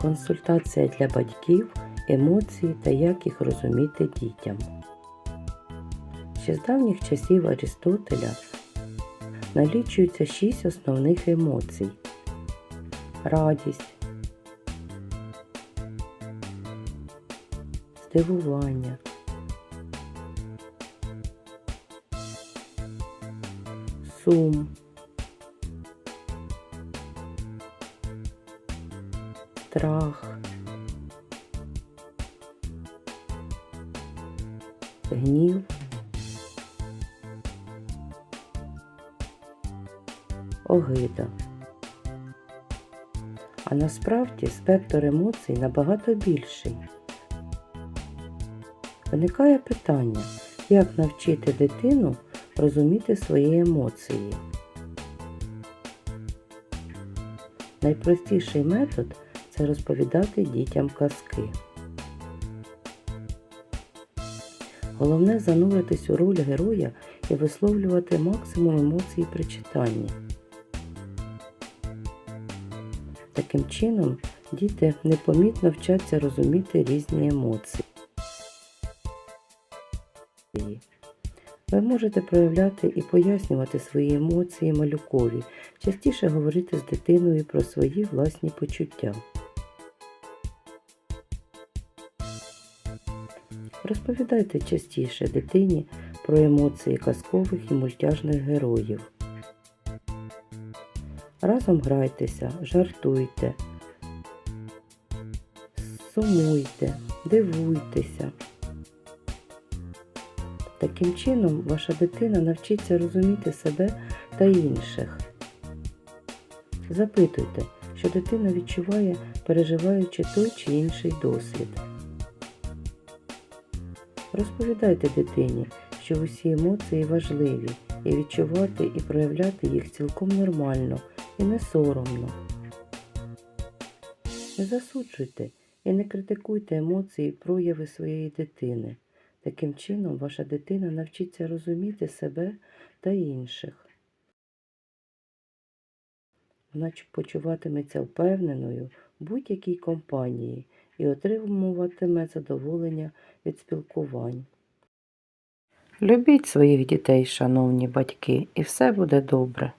Консультація для батьків, емоції та як їх розуміти дітям. Ще з давніх часів Арістотеля налічується шість основних емоцій: радість, здивування, сум, страх, гнів, огида. А насправді спектр емоцій набагато більший. Виникає питання, як навчити дитину розуміти свої емоції. Найпростіший метод це розповідати дітям казки. Головне зануритись у роль героя і висловлювати максимум емоцій при читанні. Таким чином, діти непомітно вчаться розуміти різні емоції. Ви можете проявляти і пояснювати свої емоції малюкові, частіше говорити з дитиною про свої власні почуття. Розповідайте частіше дитині про емоції казкових і мультяжних героїв. Разом грайтеся, жартуйте, сумуйте, дивуйтеся. Таким чином, ваша дитина навчиться розуміти себе та інших. Запитуйте, що дитина відчуває, переживаючи той чи інший досвід. Розповідайте дитині, що усі емоції важливі, і відчувати і проявляти їх цілком нормально і не соромно. Не засуджуйте і не критикуйте емоції і прояви своєї дитини. Таким чином, ваша дитина навчиться розуміти себе та інших. Вона почуватиметься впевненою в будь-якій компанії і отримуватиме задоволення від спілкувань. Любіть своїх дітей, шановні батьки, і все буде добре.